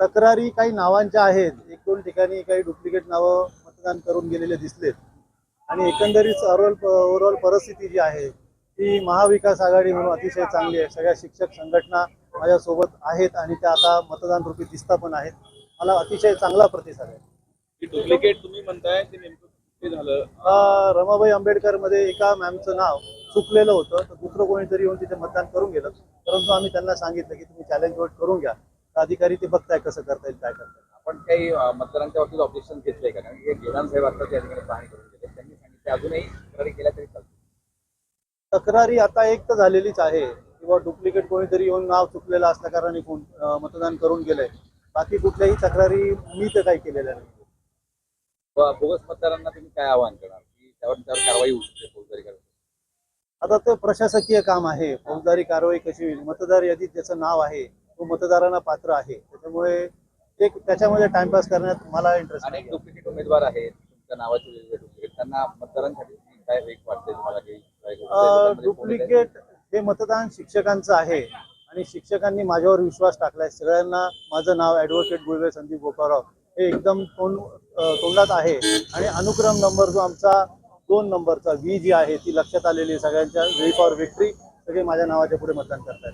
तक्रारी काही नावांच्या आहेत. एक दोन ठिकाणी काही डुप्लिकेट नावं मतदान करून गेलेले दिसलेत. आणि एकंदरीत ओव्हरऑल ओव्हरऑल परिस्थिती जी आहे ती महाविकास आघाडी म्हणून अतिशय चांगली आहे. सगळ्या शिक्षक संघटना माझ्यासोबत आहेत आणि त्या आता मतदान रूपी दिसता पण आहेत. मला अतिशय चांगला प्रतिसाद आहे. डुप्लिकेट तुम्ही म्हणताय ते नेमकं झालं? रमाबाई आंबेडकरमध्ये एका मॅमचं नाव चुकलेलं होतं. तर दुसरं कोणीतरी येऊन तिथे मतदान करून गेलं. परंतु आम्ही त्यांना सांगितलं की तुम्ही चॅलेंज वोट करून घ्या. तर अधिकारी ते बघताय कसं करता येईल काय करता येईल आपण काही मतदारांच्या बाबतीत ऑब्जेक्शन घेतलंय का? कारण की गेलान साहेब आता त्या ठिकाणी पाहणी करून गेले त्यांनी सांगितलं अजूनही तक्रारी केल्या तरी चालतं तक्रारी आता एक तर झालेलीच आहे किंवा डुप्लिकेट कोणीतरी येऊन नाव चुकलेलं असल्या कारणाने कोण मतदान करून गेलंय. बाकी कुठल्याही तक्रारी मी तर काही केलेल्या नाही. बोगस मतदारांना तुम्ही काय आवाहन करणार? की त्यावर त्यावर कारवाई होऊ शकते फौजदारी कारवाई. आता ते प्रशासकीय काम आहे फौजदारी कारवाई कशी होईल? मतदार यादीत ज्याचं नाव आहे तो मतदारांना पात्र आहे त्याच्यामुळे ते त्याच्यामध्ये टाइमपास करण्यात मला इंटरेस्ट अनेक नाही डुप्लिकेट उमेदवार आहेत तुमच्या नावाचे वेगवेगळे डुप्लिकेट त्यांना मतदारांसाठी काय एक वाटतंय तुम्हाला काही डुप्लिकेट हे मतदान शिक्षकांचं आहे आणि शिक्षकांनी माझ्यावर विश्वास टाकलाय. सगळ्यांना माझं नाव ॲडव्होकेट गुळवे संदीप गोपाळराव हे एकदम तोंड तोंडात आहे. आणि अनुक्रम नंबर जो आमचा दोन नंबरचा व्ही जी आहे ती लक्षात आलेली आहे सगळ्यांच्या. व्ही फॉर विक्ट्री सगळे माझ्या नावाच्या पुढे मतदान करतात